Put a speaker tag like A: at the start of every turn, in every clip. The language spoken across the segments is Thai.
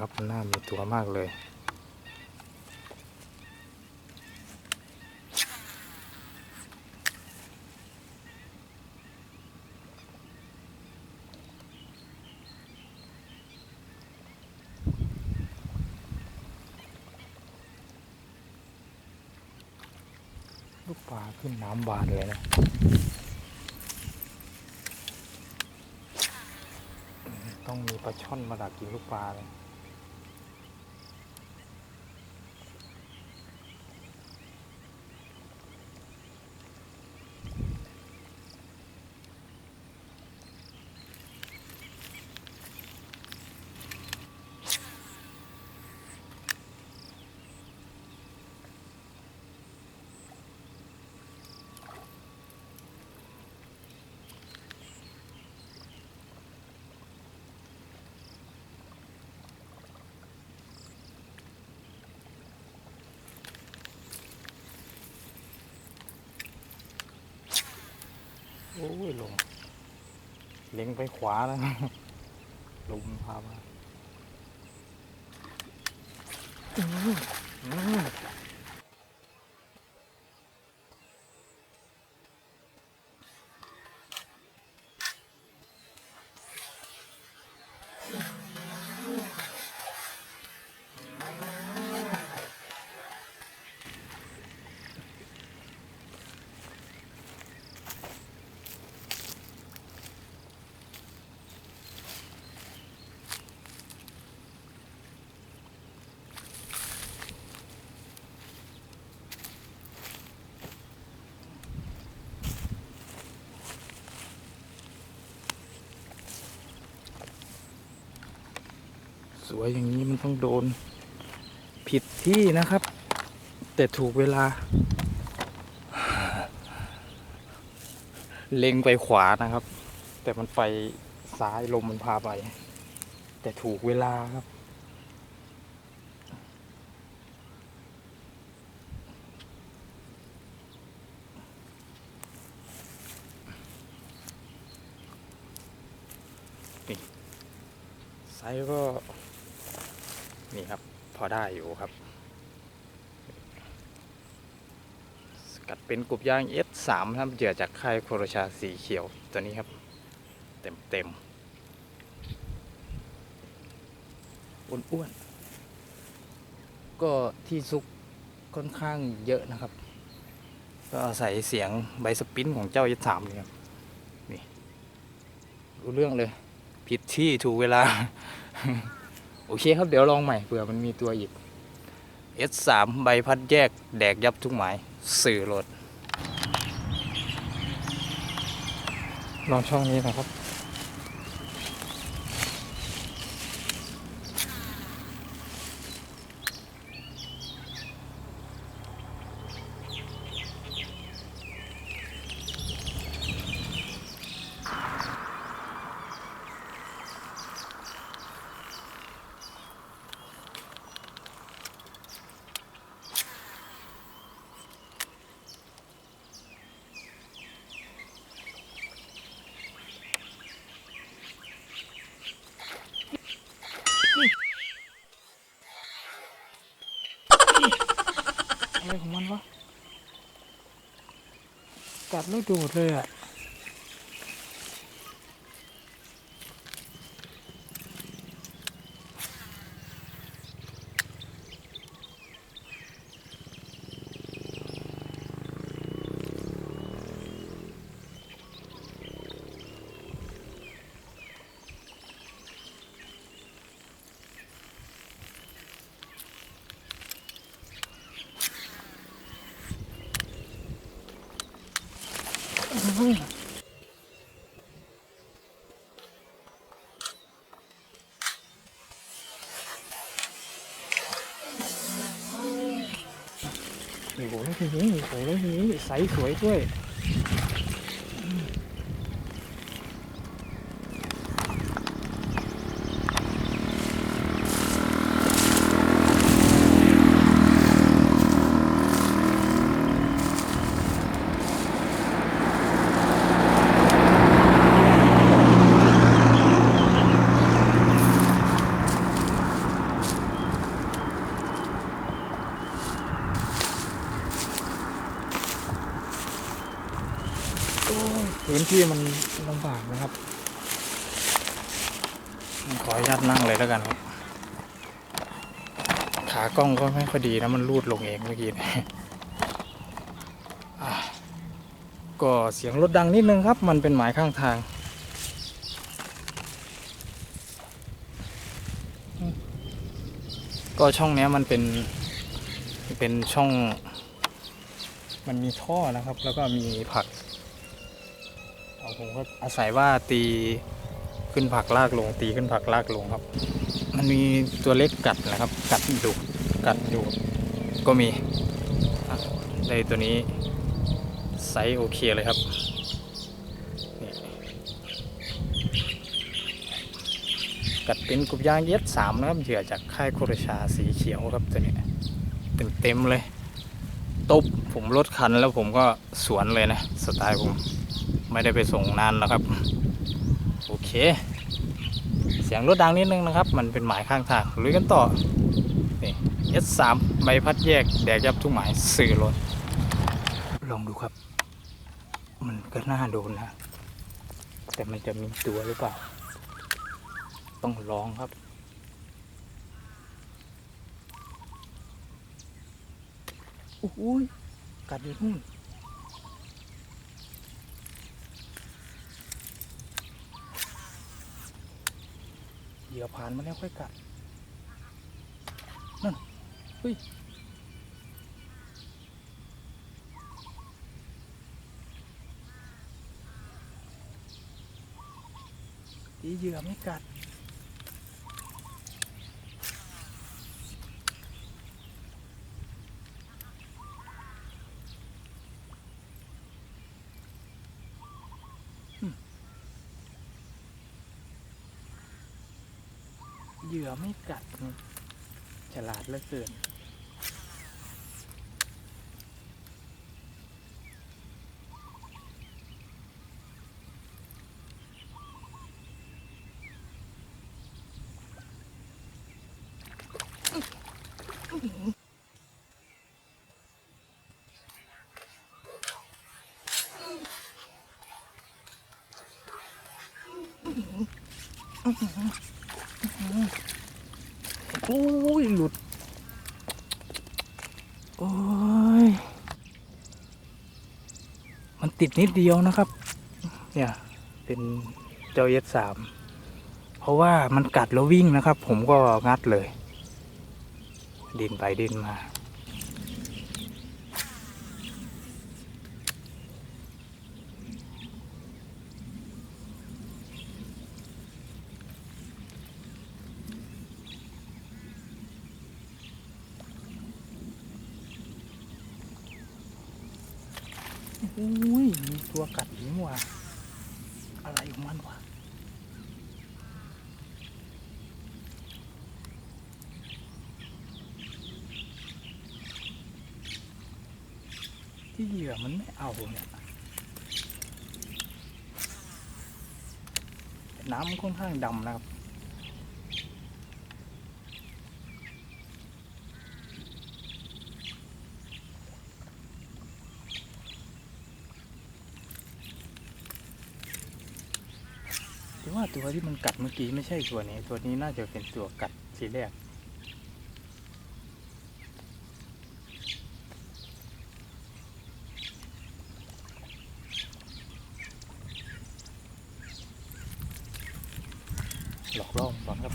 A: ครับหน้ามีตัวมากเลย ลูกปลาขึ้นน้ำบานเลยนะต้องมีปลาช่อนมาดักกินลูกปลาเลย โอ้ยลงเล็งไปขวาแล้วลมพามา สวยอย่างนี้มันต้องโดน ผิดที่นะครับ แต่ถูกเวลา เล็งไปขวานะครับ แต่มันไปซ้ายลมมันพาไป แต่ถูกเวลาครับ ไซส์ก็ นี่ครับพอได้อยู่ครับ สกัดเป็นกลุ่มยาง S3 ครับเหยื่อจากค่ายโครชาสีเขียวตัวนี้ครับ เต็มเต็มอ้วนๆก็ที่ซุกค่อนข้างเยอะนะครับ ก็อาศัยเสียงใบสปรินของเจ้า S3 นี่ครับนี่รู้เรื่องเลย ผิดที่ถูกเวลา โอเคครับเดี๋ยวลองใหม่เผื่อมันมีตัวอีก S3 ใบพัดแยกแดกยับทุกหมาย สื่อโหลดลองช่องนี้นะครับ กัดแล้วโดดเลยอะ โอ้โหแล้วทีนี้โอ้โหแล้วทีนี้ใสสวยด้วย นะครับ ขออนุญาตนั่งเลยแล้วกันครับ ขากล้องก็ไม่ค่อยดีนะมันรูดลงเองเมื่อกี้ก็เสียงรถดังนิดนึงครับ มันเป็นหมายข้างทางก็ช่องนี้มันเป็นเป็นช่อง มันมีท่อนะครับ แล้วก็มีผัก ผมก็อาศัยว่าตีขึ้นผักลากลง ตีขึ้นผักลากลงครับ มันมีตัวเล็กกัดนะครับ กัดดุกัดอยู่ก็มีอะได้ตัวนี้ไซส์โอเคเลยครับกัดเป็นกุบยางเย็ดสามนะครับเหยื่อจากค่ายโครชาสีเขียวครับตัวนี้เต็มเต็มเลยตบผมรถคันแล้วผมก็สวนเลยนะ สไตล์ผม ไม่ได้ไปส่งนานแล้วครับ โอเค เสียงรถดังนิดนึงนะครับ มันเป็นหมายข้างทางลุยกันต่อนี่ S3 ใบพัดแยกแดกยับทุกหมายสื่อรถลองดูครับ มันก็น่าโดนนะ แต่มันจะมีตัวหรือเปล่า ต้องลองครับโอ้ยกัดอยู่นู่น เหยื่อผ่านมาแล้วค่อยกัดนั่นเฮ้ยตีเหยื่อไม่กัด เหยื่อไม่กัดฉลาดเหลือเกิน โอ้ยหลุด โอ้ย มันติดนิดเดียวนะครับ เนี่ย เป็นเจ้าเอสสาม เพราะว่ามันกัดแล้ววิ่งนะครับ ผมก็งัดเลย ดินไปดินมา อุ้ยมีตัวกัดหิงว่ะอะไรของมันวะที่เหยื่อมันไม่เอาเนี่ยน้ำมันค่อนข้างดำนะครับ ว่าตัวที่มันกัดเมื่อกี้ไม่ใช่ตัวนี้ ตัวนี้น่าจะเป็นตัวกัดทีแรกหลอกล่อก่อนครับ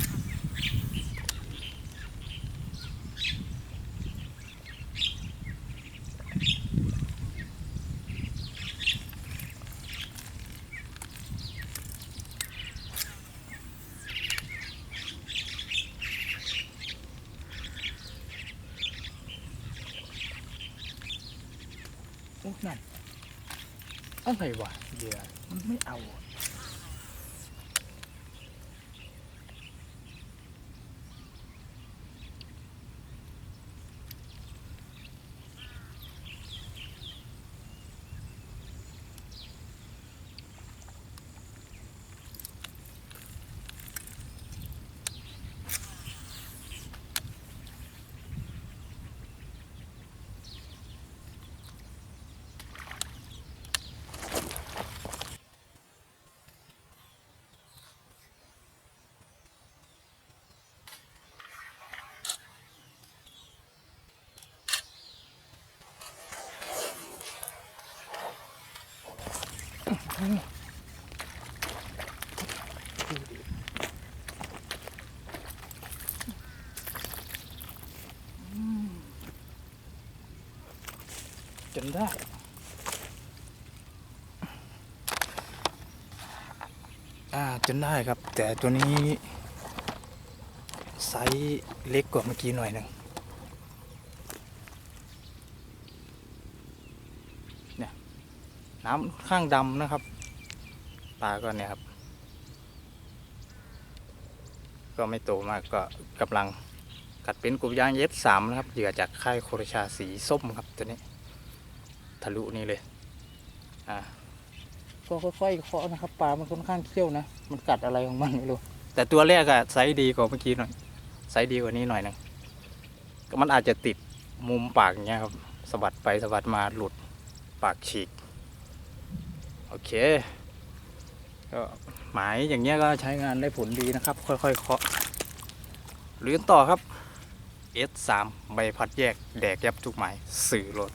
A: นั่นอะไรวะเหยื่อมันไม่เอา จนได้อ่าจนได้ครับ แต่ตัวนี้ไซส์เล็กกว่าเมื่อกี้หน่อยหนึ่งเนี่ยน้ำข้างดำนะครับ ปลาก็เนี่ยครับ ก็ไม่โตมากก็กำลังกัดเป็นกลุ่มยางเย็ดสามนะครับเหยื่อจากค่ายโครชาสีส้มครับตัวนี้ ทะลุนี่เลย อ่าก็ค่อยๆเคาะนะครับปลามันค่อนข้างเขี้ยวนะ มันกัดอะไรของมันไม่รู้ แต่ตัวแรกอะไซส์ดีกว่าเมื่อกี้หน่อยไซส์ดีกว่านี้หน่อยหนึงก็มันอาจจะติดมุมปากเงี้ยครับสะบัดไปสะบัดมาหลุดปากฉีก โอเค ก็หมายอย่างเงี้ยก็ใช้งานได้ผลดีนะครับ ค่อยๆเคาะเลื่นต่อครับ S3 ใบพัดแยกแดกยับทุกหมายสื่อรถ